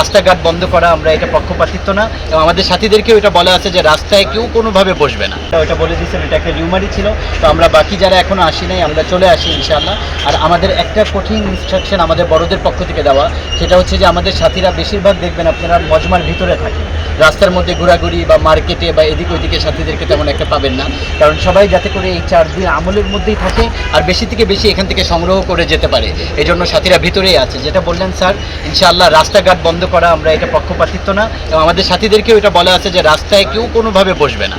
রাস্তাঘাট বন্ধ করা আমরা এটা পক্ষপাতিত্ব না, এবং আমাদের সাথীদেরকেও এটা বলা আছে যে রাস্তায় কেউ কোনোভাবে বসবে না। ওটা বলে দিয়েছেন, এটা একটা রিউমারই ছিল। তো আমরা বাকি যারা এখনও আসি নাই, আমরা চলে আসি ইনশাআল্লাহ। আর আমাদের একটা কঠিন ইনস্ট্রাকশন আমাদের বড়দের পক্ষ থেকে দেওয়া, সেটা হচ্ছে যে আমাদের সাথীরা বেশিরভাগ দেখবেন আপনারা মজমার ভিতরে থাকেন। রাস্তার মধ্যে ঘোরাঘুরি বা মার্কেটে বা এদিক ওইদিকে সাথীদেরকে তেমন একটা পাবেন না। কারণ সবাই যাতে করে এই চার দিন আমলের মধ্যেই থাকে, আর বেশি থেকে বেশি এখান থেকে সংগ্রহ করে যেতে পারে। এই জন্য সাথীরা ভিতরেই আছে। যেটা বললেন স্যার, ইনশাআল্লাহ রাস্তাঘাট বন্ধ করা আমরা এটা পক্ষপাতিত্ব না এবং আমাদের সাথীদেরকেও এটা বলা আছে যে রাস্তায় কেউ কোনোভাবে বসবে না।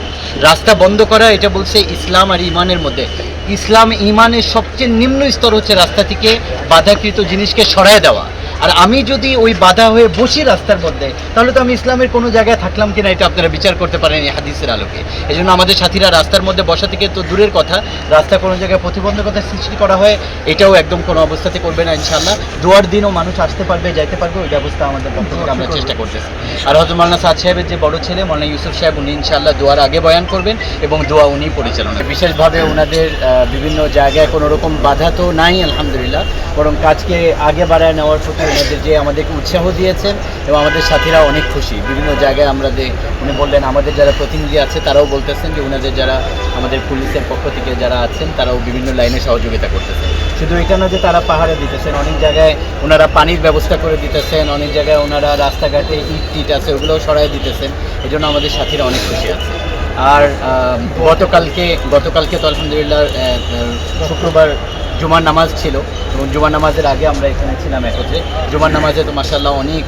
রাস্তা বন্ধ করা এটা বলছে ইসলাম আর ইমানের মধ্যে। ইসলাম ইমানের সবচেয়ে নিম্ন স্তর হচ্ছে রাস্তা থেকে বাধাকৃত জিনিসকে সরায় দেওয়া। আর আমি যদি ওই বাধা হয়ে বসি রাস্তার মধ্যে তাহলে তো আমি ইসলামের কোনো জায়গায় থাকলাম কিনা এটা আপনারা বিচার করতে পারেন এই হাদিসের আলোকে। এই জন্য আমাদের সাথীরা রাস্তার মধ্যে বসা থেকে তো দূরের কথা রাস্তা কোনো জায়গায় প্রতিবন্ধকতা সৃষ্টি করা হয় এটাও একদম কোনো অবস্থাতে করবে না ইনশাল্লাহ দুয়ার দিনও মানুষ আসতে পারবে যাইতে পারবে ওই ব্যবস্থা আমাদের পক্ষ থেকে আমরা চেষ্টা করতেছি। আর হয়তো মাল্লা সাদ সাহেবের যে বড় ছেলে মৌলানা ইউসুফ সাহেব উনি ইনশাল্লাহ দোয়ার আগে বয়ান করবেন এবং দোয়া উনি পরিচালনা বিশেষভাবে ওনাদের বিভিন্ন জায়গায় কোনো রকম বাধা তো নাই আলহামদুলিল্লাহ। বরং কাজকে আগে বাড়ায় নেওয়ার প্রতি ওনাদের যে আমাদেরকে উৎসাহ দিয়েছেন এবং আমাদের সাথীরা অনেক খুশি। বিভিন্ন জায়গায় আমরা যে উনি বললেন, আমাদের যারা প্রতিনিধি আছে তারাও বলতেছেন যে ওনাদের যারা আমাদের পুলিশের পক্ষ থেকে যারা আছেন তারাও বিভিন্ন লাইনে সহযোগিতা করতেছেন। শুধু এটা না যে তারা পাহাড়ে দিতেছেন, অনেক জায়গায় ওনারা পানির ব্যবস্থা করে দিতেছেন, অনেক জায়গায় ওনারা রাস্তাঘাটে ইট টিট আছে ওগুলোও সরাই দিতেছেন। এই জন্য আমাদের সাথীরা অনেক খুশি আছে। আর গতকালকে গতকালকে তো আলহামদুলিল্লাহ শুক্রবার জুমার নামাজ ছিল এবং জুমার নামাজের আগে আমরা এখানে ছিলাম একত্রে। জুমার নামাজে তো মাসাল্লাহ অনেক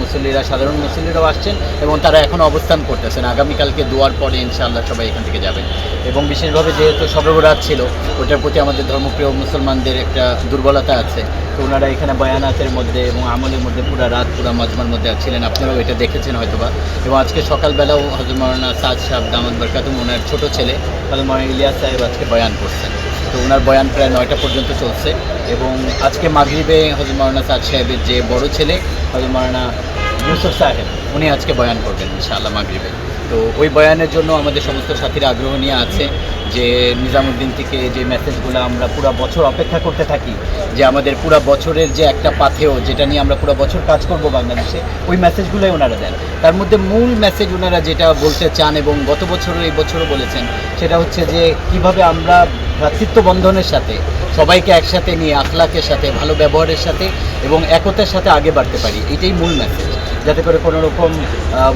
মুসল্লিরা, সাধারণ মুসল্লিরাও আসছেন এবং তারা এখন অবস্থান করতেছেন। আগামীকালকে দোয়ার পরে ইনশাআল্লাহ সবাই এখান থেকে যাবেন এবং বিশেষভাবে যেহেতু সর্বরাত ছিল, ওটার প্রতি আমাদের ধর্মপ্রিয় মুসলমানদের একটা দুর্বলতা আছে। তো ওনারা এখানে বয়ানাতের মধ্যে এবং আমলের মধ্যে পুরো রাত, পুরো মজমার মধ্যে ছিলেন। আপনারাও এটা দেখেছেন হয়তোবা। এবং আজকে সকালবেলাও হজরত মৌলানা সাদ সাহেব দামদ বরকাতুম, ওনার ছোটো ছেলে হজরত মৌলানা ইলিয়াস সাহেব আজকে বয়ান করছেন। তো ওনার বয়ান প্রায় নয়টা পর্যন্ত চলছে এবং আজকে মাগরিবে হজরত মৌলানা সাদ সাহেবের যে বড় ছেলে, হজরত মৌলানা ইউসুফ সাহেব, উনি আজকে বয়ান করবেন ইনশাআল্লাহ মাগরিবে। তো ওই বয়ানের জন্য আমাদের সমস্ত সাথীরা আগ্রহ নিয়ে আছে যে নিজামুদ্দিন থেকে যে মেসেজগুলো আমরা পুরো বছর অপেক্ষা করতে থাকি, যে আমাদের পুরো বছরের যে একটা পাথেও যেটা নিয়ে আমরা পুরো বছর কাজ করব বাংলাদেশে, ওই মেসেজগুলোই ওনারা দেন। তার মধ্যে মূল মেসেজ ওনারা যেটা বলতে চান এবং গত বছরও এই বছরও বলেছেন, সেটা হচ্ছে যে কীভাবে আমরা ভ্রাতৃত্ব বন্ধনের সাথে, সবাইকে একসাথে নিয়ে, আখলাকের সাথে, ভালো ব্যবহারের সাথে এবং একতার সাথে আগে বাড়তে পারি, এটাই মূল মেসেজ। যাতে করে কোনো রকম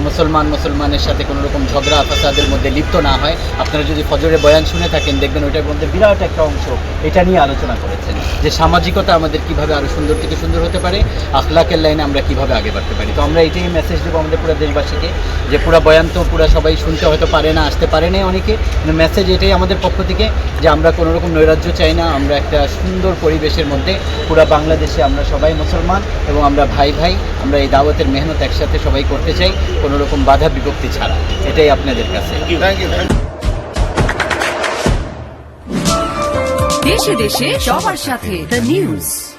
মুসলমান, মুসলমানের সাথে কোনো রকম ঝগড়া, ফাসাদের মধ্যে লিপ্ত না হয়। আপনারা যদি ফজরে বয়ান শুনে থাকেন, দেখবেন ওইটার মধ্যে বিরাট একটা অংশ এটা নিয়ে আলোচনা করেছেন যে সামাজিকতা আমাদের কীভাবে আরও সুন্দর থেকে সুন্দর হতে পারে, আখলাকের লাইনে আমরা কীভাবে আগে বাড়তে পারি। তো আমরা এটাই মেসেজ দেবো আমাদের পুরো দেশবাসীকে, যে পুরো বয়ান তো পুরো সবাই শুনতে হয়তো পারে না, আসতে পারে না অনেকে মেসেজ এটাই আমাদের পক্ষ থেকে যে আমরা কোনো রকম নৈরাজ্য চাই না, আমরা একটা সুন্দর পরিবেশের মধ্যে পুরো বাংলাদেশে আমরা সবাই মুসলমান এবং আমরা ভাই ভাই, আমরা এই দাওয়াতের মেহনত একসাথে সবাই করতে চাই কোনো রকম বাধা বিভক্তি ছাড়া। এটাই আপনাদের কাছে। দেশে দেশে সবার সাথে দ্য নিউজ